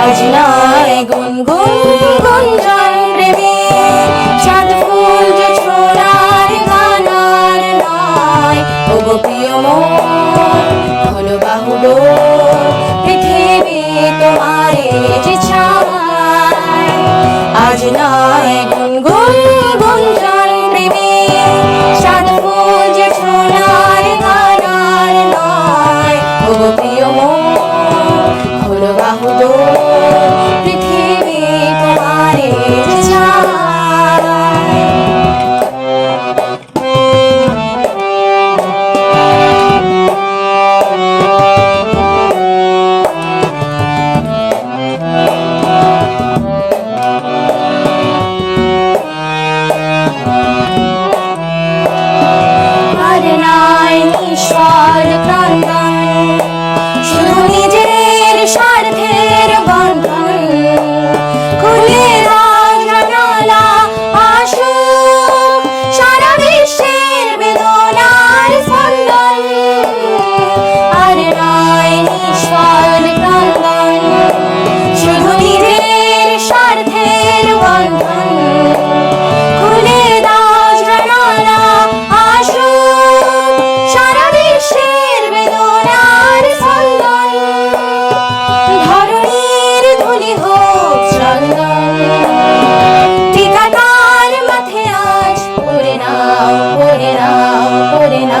আজ নয় গুনগুন গুঞ্জন প্রেমে চাঁদ ফুল যে ছোড়ার গানার নয়। ও গো প্রিয় মন, হলো বাহুলো পৃথিবী তোমারে যে ছায় আজ নয় করে না